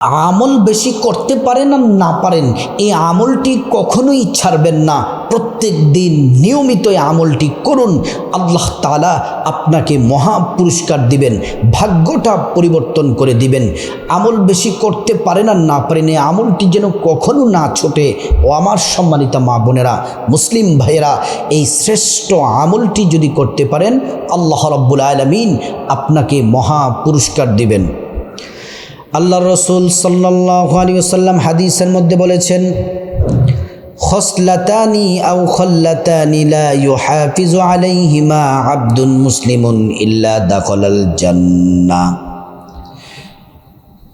আমল বেশি করতে পারেন আর না পারেন, এই আমলটি কখনোই ছাড়বেন না। প্রত্যেক দিন নিয়মিত এই আমলটি করুন, আল্লাহ তালা আপনাকে মহা পুরস্কার দিবেন, ভাগ্যটা পরিবর্তন করে দিবেন। আমল বেশি করতে পারেন আর না পারেন, এই আমলটি যেন কখনো না ছোটে। ও আমার সম্মানিতা মা বোনেরা, মুসলিম ভাইয়েরা, এই শ্রেষ্ঠ আমলটি যদি করতে পারেন, আল্লাহ রব্বুল আলমিন আপনাকে মহা পুরস্কার দিবেন। আল্লাহ রসুল সাল্লাহ ওসাল্লাম হাদিসের মধ্যে বলেছেন, খসলাতানি আউ খল্লাতানি লা ইউহাফিজু আলাইহিমা আব্দুন মুসলিমুন ইল্লা দাখলাল জান্নাহ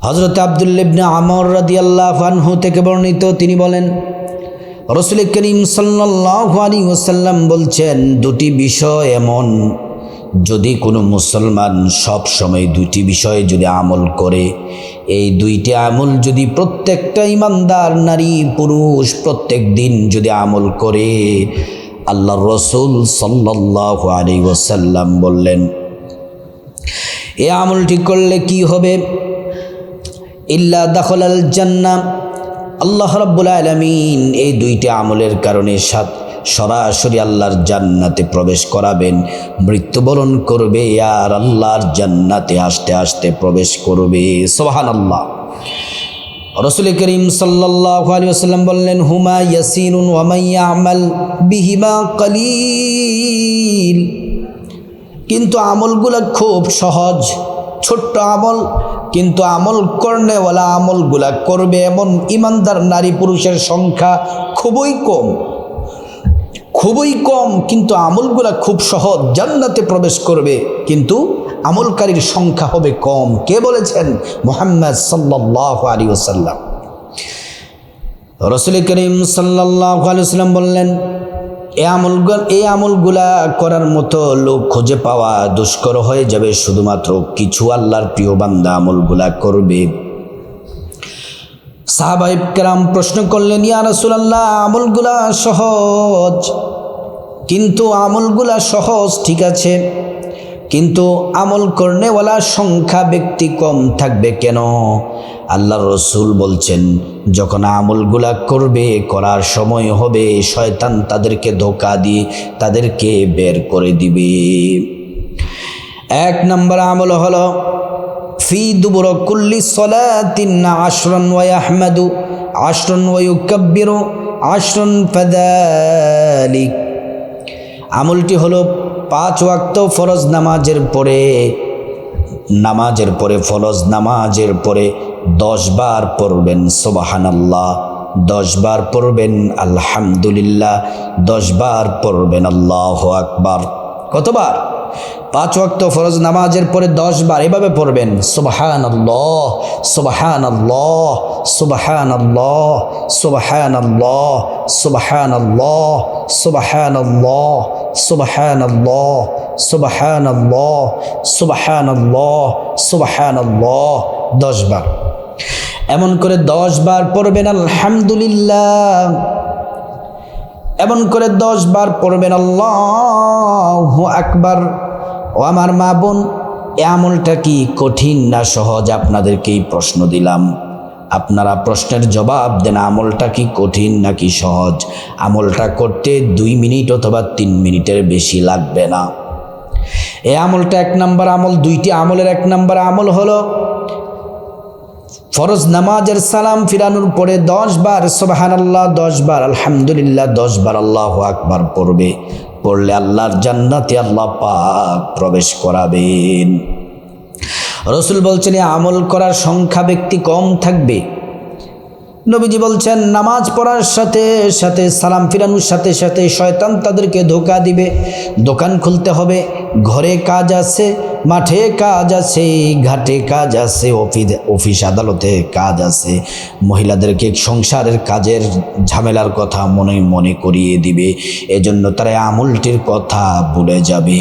হজরত আবদুল্লিবনে আমর রাদিয়াল্লাহু আনহু থেকে বর্ণিত, তিনি বলেন, রসুল করিম সাল্লাহ আলী ওসাল্লাম বলছেন, দুটি বিষয় এমন যদি কোনো মুসলমান সব সময় দুটি বিষয়ে যদি আমল করে, এই দুইটি আমল যদি প্রত্যেকটা ইমানদার, নারী, পুরুষ প্রত্যেক দিন যদি আমল করে আল্লাহ রসুল সাল্লাহ আলী ওসাল্লাম বললেন, এ আমলটি করলে কি হবে? ইল্লা দাখল আল জান্না আল্লাহ রব্বুল আলমিন এই দুইটি আমলের কারণে সাত সরাসরি আল্লাহর জান্নাতে প্রবেশ করাবেন। মৃত্যুবরণ করবে আর আল্লাহর জান্নাতে আসতে আসতে প্রবেশ করবে। সোহান আল্লাহ রসুল করিম সাল্লাহ আলী আসাল্লাম বললেন, হুমা ওয়ামাইয়া আমাল বিহিমা কালিল। কিন্তু আমলগুলো খুব সহজ, ছোট্ট আমল, কিন্তু আমল করনেওয়ালা আমলগুলা করবে এমন ইমানদার নারী পুরুষের সংখ্যা খুবই কম। খুবই কম, কিন্তু আমলগুলা খুব সহজ। জান্নাতে প্রবেশ করবে, কিন্তু আমলকারীর সংখ্যা হবে কম। কে বলেছেন? মোহাম্মদ সাল্লাহ আলী ওসাল্লাম রসুল করিম সাল্লাহ আলুসাল্লাম বললেন, এ আমলগুলো এই আমলগুলা করার মতো লোক খুঁজে পাওয়া দুষ্কর হয়ে যাবে, শুধুমাত্র কিছু আল্লাহর প্রিয় বান্দা আমলগুলা করবে। সাহাবাইব কেরাম প্রশ্ন করলেন, ইয়া রসুলাল্লাহ, আমলগুলা সহজ। কিন্তু আমলগুলা সহজ, ঠিক আছে। কিন্তু আমল করনেওয়ালা সংখ্যা ব্যক্তি কম থাকবে কেন? আল্লাহ রসুল বলছেন, যখন আমলগুলা করবে, করার সময় হবে, শয়তান তাদেরকে ধোকা দিয়ে তাদেরকে বের করে দিবে। এক নম্বর আমল হলো ফি দুবুর কুল্লি সলাতিন আশরন ওয়াই আহমেদু আশরন ওয়াই কব্বিরু আশরন ফাদালিক আমলটি হলো পাঁচ ওয়াক্ত ফরজ নামাজের পরে নামাজের পরে, ফরজ নামাজের পরে দশ বার পড়বেন সোবাহান আল্লাহ দশ বার পড়বেন, আলহামদুলিল্লাহ। দশ বার পড়বেন, আল্লাহ আকবার। কতবার? পাঁচ ওয়াক্ত ফরজ নামাজের পরে দশ বার এভাবে পড়বেন সুবাহান আল্লাহ সুবাহান আল্লাহ সুবাহান আল্লাহ সুবাহান আল্লাহ সুবাহান আল্লাহ সুবাহান আল্লাহ সুবাহান আল্লাহ সুবাহান আল্লাহ সুবাহান আল্লাহ সুবাহান আল্লাহ দশ বার। এমন করে দশ বার পড়বেন, আলহামদুলিল্লাহ। এমন করে দশ বার পড়বেন, আল্লাহ আকবার। ও আমার মা বোন, এ আমলটা কি কঠিন না সহজ? আপনাদেরকে এই প্রশ্ন দিলাম। আপনারা প্রশ্নের জবাব দেন, আমলটা কি কঠিন নাকি সহজ? আমলটা করতে দুই মিনিট অথবা তিন মিনিটের বেশি লাগবে না। এ আমলটা এক নম্বর আমল, দুইটি আমলের এক নম্বর আমল হলো, ফরজ নামাজের সালাম ফিরানোর পরে দশ বার সোবাহান আল্লাহ দশ বার, আলহামদুলিল্লাহ, দশ বার আল্লাহ আকবার পড়বে। পড়লে আল্লাহর জান্নাতে আল্লাহ পাক প্রবেশ করাবেন। রসুল বলছেন আমল করার সংখ্যা ব্যক্তি কম থাকবে? নবীজি বলছেন, নামাজ পড়ার সাথে সাথে, সালাম ফিরানোর সাথে সাথে শয়তান তাদেরকে ধোকা দিবে। দোকান খুলতে হবে, ঘরে কাজ আছে মাঠে কাজ আছে, ঘাটে কাজ আছে অফিস অফিস আদালতে কাজ আছে। মহিলাদেরকে সংসারের কাজের ঝামেলার কথা মনে মনে করিয়ে দিবে। এজন্য তারা আমলটির কথা ভুলে যাবে।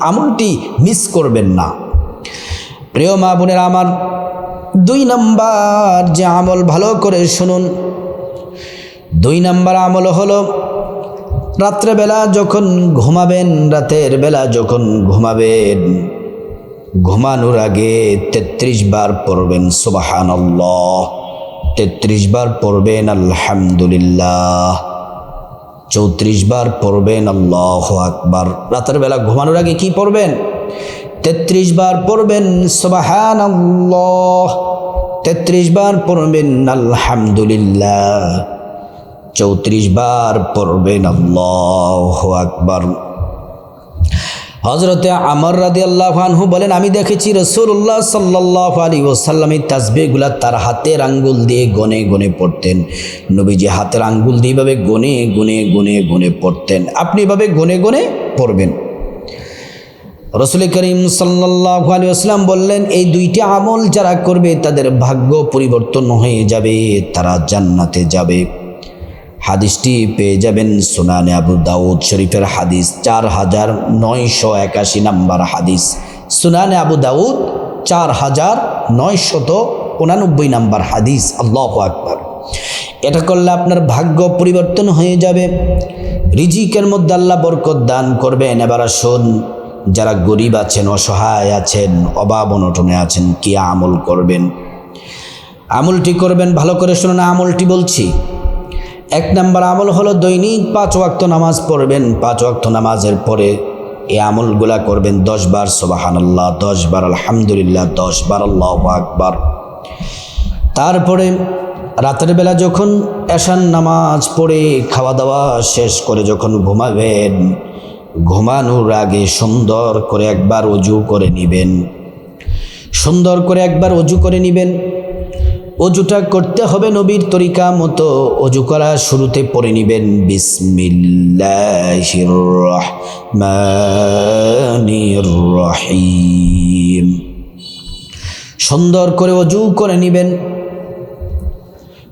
আমলটি মিস করবেন না। প্রিয় মা বোনের আমার, দুই নাম্বার যে আমল ভালো করে শুনুন। দুই নাম্বার আমল হলো, রাত্রেবেলা যখন ঘুমাবেন, রাতের বেলা যখন ঘুমাবেন ঘুমানোর আগে তেত্রিশ বার পড়বেন সুবাহান তেত্রিশ বার পড়বেন, আলহামদুলিল্লাহ। চৌত্রিশ বার পড়বেন, আল্লাহ আকবার। রাতের বেলা ঘুমানোর আগে কি পড়বেন? তেত্রিশ বার পড়বেন সুবাহান তেত্রিশ বার পড়বেন, আলহামদুলিল্লাহ। চৌত্রিশ বার পড়বেন, আল্লাহ আকবার। হজরতে আমর রাদি আল্লাহানহু বলেন, আমি দেখেছি রসুল্লাহ সাল্লাহ আলী ওসাল্লাম এই তাসবেগুলা তার হাতের আঙ্গুল দিয়ে গনে গনে পড়তেন। নবীজি হাতের আঙ্গুল দিয়ে এভাবে গনে গুনে গুনে গুনে পড়তেন। আপনি এভাবে গনে গনে পড়বেন। রসুল করিম সাল্লাহ আলী আসলাম বললেন, এই দুইটি আমল যারা করবে তাদের ভাগ্য পরিবর্তন হয়ে যাবে, তারা জান্নাতে যাবে। হাদিসটি পেয়ে যাবেন সুনানে আবু দাউদ শরীফের হাদিস চার হাজার নয়শো একাশি নাম্বার হাদিস। সুনানে আবু দাউদ চার হাজার নয়শত উনানব্বই নাম্বার হাদিস। আল্লাহ আকবর। এটা করলে আপনার ভাগ্য পরিবর্তন হয়ে যাবে। রিজিকের মধ্যে আল্লাহ বরকত দান করবেন। এবার আসুন, যারা গরিব আছেন, অসহায় আছেন, অভাব অনটনে আছেন, কি আমল করবেন? আমলটি করবেন, ভালো করে শুনুন, আমলটি বলছি। এক নম্বর আমল হলো দৈনিক পাঁচ ওয়াক্ত নামাজ পড়বেন। পাঁচ ওয়াক্ত নামাজের পরে এই আমলগুলা করবেন দশ বার সোবাহান আল্লাহ দশ বার, আলহামদুলিল্লাহ, দশ বার, আল্লাহ আকবার। তারপরে রাতের বেলা যখন এশান নামাজ পড়ে খাওয়া দাওয়া শেষ করে যখন ঘুমাবেন, ঘুমানোর আগে সুন্দর করে একবার অজু করে নিবেন। সুন্দর করে একবার অজু করে নিবেন। অজুটা করতে হবে নবীর তরিকা মতো। অজু করা শুরুতে পড়ে নিবেন রহিম। সুন্দর করে অজু করে নিবেন।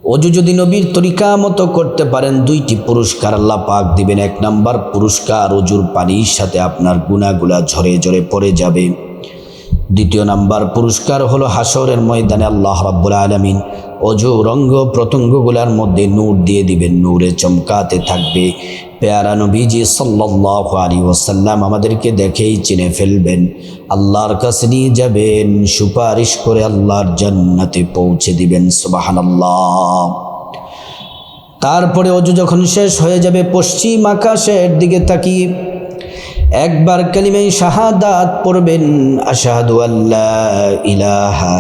অজু যদি নবীর তরিকা মতো করতে পারেন, দুইটি পুরস্কার আল্লাহ পাক দিবেন। এক নাম্বার পুরস্কার অজুর পানির সাথে আপনার গুণাগুলা ঝরে ঝরে পড়ে যাবে। দ্বিতীয় নাম্বার পুরস্কার হলো হাসরের ময়দানে আল্লাহ রাব্বুল আলমিন। অজু, রঙ্গ, প্রত্যঙ্গগুলার মধ্যে নূর দিয়ে দিবেন, নূরে চমকাতে থাকবে। পেয়ারা নবীজি সাল্লাহ আলী ওসাল্লাম আমাদেরকে দেখেই চিনে ফেলবেন। আল্লাহর কাছে নিয়ে যাবেন, সুপারিশ করে আল্লাহর জান্নাতে পৌঁছে দিবেন সুবাহান আল্লাহ তারপরে অজু যখন শেষ হয়ে যাবে, পশ্চিম আকাশের দিকে তাকিয়ে একবার কালিমাই শাহাদাত পড়বেন, আশাহাদু আল্লাহ ইলাহা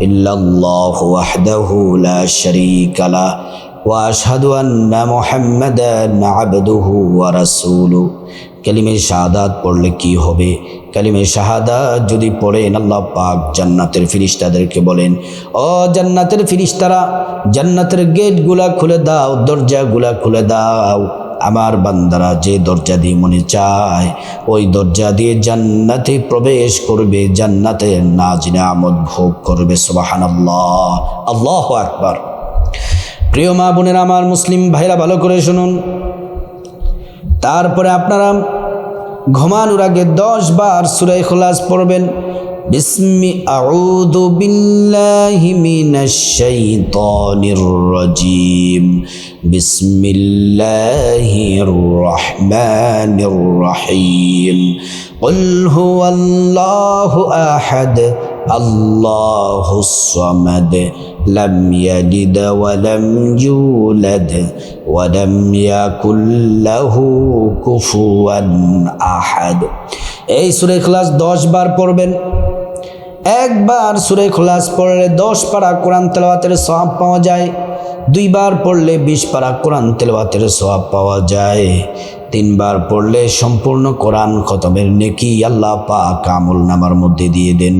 ইল্লাল্লাহ ওয়াহদাহু লা শারীকা লা ওয়া আশহাদু আন্না মুহাম্মাদান আবদুহু ওয়া রাসূলুহু। কালিমে শাহাদাত পড়লে কি হবে? কালিমে শাহাদাত যদি পড়েন, আল্লাহ পাক জান্নাতের ফিরিস্তাদেরকে বলেন, ও জান্নাতের ফিরিস্তারা, জান্নাতের গেটগুলা খুলে দাও, দরজাগুলা খুলে দাও। আমার বান্দারা যে দরজা দিয়ে মনে চায়, ওই দরজা দিয়ে জান্নাতে প্রবেশ করবে, জান্নাতের নাজ আমদ ভোগ করবে সোবাহান আল্লাহ আল্লাহ আকবার। প্রিয় মা বোনের, আমার মুসলিম ভাইরা, ভালো করে শুনুন। তারপরে আপনারা ঘুমানোর আগে দশ বার সুরাই খোলাস পড়বেন বিসমি আউযু বিল্লাহি মিনাশ শাইতানির রাজিম বিসমিল্লাহির রহমানির রহিম قل هو الله أحد الله الصمد لم يلد ولم يولد ولم يكن له كفوا أحد এই সুরে ক্লাস দশ বার পড়বেন একবার সুরে খোলাস পড়লে দশ পারা কোরআন তেলাওয়াতের সব পাওয়া যায় দুইবার পড়লে বিশ পারা কোরআন তেলাওয়াতের সব পাওয়া যায় তিনবার পড়লে সম্পূর্ণ কোরআন খতমের নেকি আল্লাহ পাক আমল নামার মধ্যে দিয়ে দেন।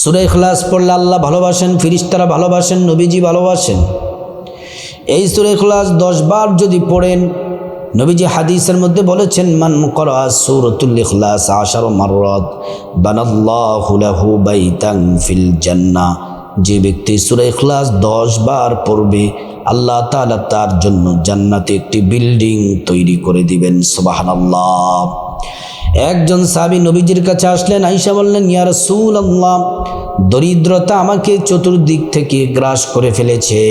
সুরে খলাস পড়লে আল্লাহ ভালোবাসেন, ফিরিস্তারা ভালোবাসেন, নবীজি ভালোবাসেন। এই সুরে খলাস দশ বার যদি পড়েন, নবীজি হাদিসের মধ্যে বলেছেন, মান করা সুরতুল ইখলাস আশার মাররত বানাল্লাহু লাহু বাইতান ফিল জান্নাহ। যে ব্যক্তি সুরা ইখলাস দশ বার পড়বে, আল্লাহ তাআলা তার জন্য জান্নাতে একটি বিল্ডিং তৈরি করে দিবেন, সুবহানাল্লাহ। একজন সাবি নবীজির কাছে আসলেন আইসা বললেন, ইয়া রাসূলুল্লাহ, দরিদ্রতা আমাকে চতুর্দিক থেকে গ্রাস করে ফেলেছে।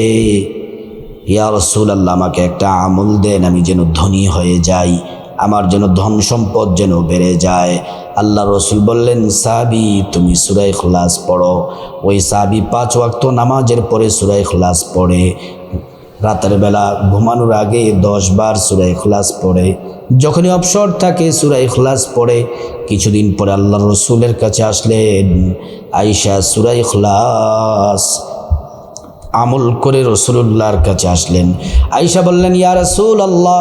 ইয়া রসুল আল্লাহ আমাকে একটা আমল দেন, আমি যেন ধনী হয়ে যাই। আমার যেন ধন সম্পদ যেন বেড়ে যায়। আল্লাহ রসুল বললেন সাবি তুমি সুরাই খলাস পড়ো। ওই সাবি পাঁচ ওয়াক্ত নামাজের পরে সুরাই খলাস পড়ে। রাতের বেলা ঘুমানোর আগে দশ বার সুরাই খলাস পড়ে। যখনই অবসর থাকে সুরাই খলাস পড়ে। কিছুদিন পরে আল্লাহ রসুলের কাছে আসলেন আইসা সুরাই খলাস আমল করে রসুল্লাহর কাছে আসলেন। আইসা বললেন, ইয়া রসুল আল্লাহ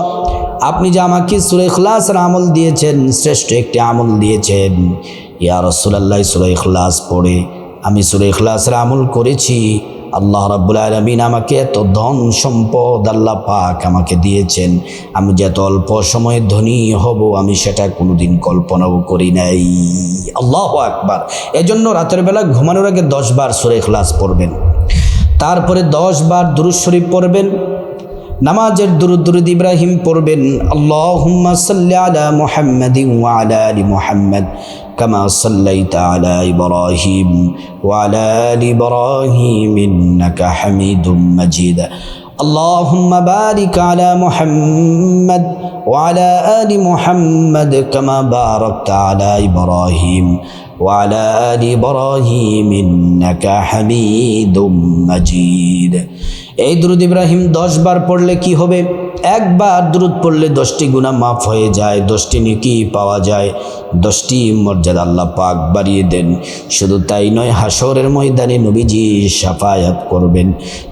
আপনি যে আমাকে সুরে ইখলাসের আমল দিয়েছেন, শ্রেষ্ঠ একটি আমল দিয়েছেন। ইয়া রসুলাল্লাহ, সুরে পড়ে। আমি সুরে ইখলাসের আমল করেছি। আল্লাহ রাব্বুল আলমিন আমাকে এত ধন সম্পদ আল্লাহ পাক আমাকে দিয়েছেন। আমি যে এত অল্প সময়ে ধনী হব, আমি সেটা কোনোদিন কল্পনাও করি নাই। আল্লাহ আকবার। এজন্য রাতের বেলা ঘুমানোর আগে দশ বার সুরে ইখলাস পড়বেন। তারপরে দশ বার দুরুদ শরীফ পড়বেন। নামাজের দুরুদ দুরুদ ইব্রাহিম পড়বেন আল্লাহুম্মা সাল্লি আলা মুহাম্মাদিন ওয়া আলা আলি মুহাম্মাদ কামা সাল্লাইতা আলা ইব্রাহিম ওয়া আলা আলি ইব্রাহিম ইন্নাকা হামিদুম মাজিদ اللهم بارك على محمد وعلى آل محمد كما باركت على إبراهيم وعلى آل إبراهيم إنك حميد مجيد এই দ্রুদ ইব্রাহিম দশ বার পড়লে কি হবে? একবার দ্রুদ পড়লে দশটি গুণা মাফ হয়ে যায়, দশটি নিকি পাওয়া যায়, দশটি মর্যাদা আল্লাহ পাক বাড়িয়ে দেন। শুধু তাই নয় হাসরের ময়দানে নবীজি সাফায়াত করবেন,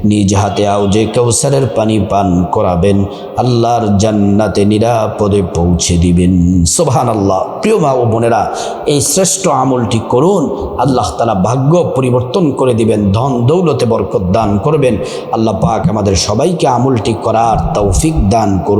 নিজ হাতে আউজে কৌসারের পানি পান করাবেন, আল্লাহর জান্নাতে নিরাপদে পৌঁছে দিবেন। সোভান আল্লাহ প্রিয় মা ও বোনেরা, এই শ্রেষ্ঠ আমলটি করুন, আল্লাহ তালা ভাগ্য পরিবর্তন করে দিবেন, ধন দৌলতে বরকত দান করবেন। আল্লাহ পাক আমাদের সবাইকে আমলটি করার তৌফিক দান করুন।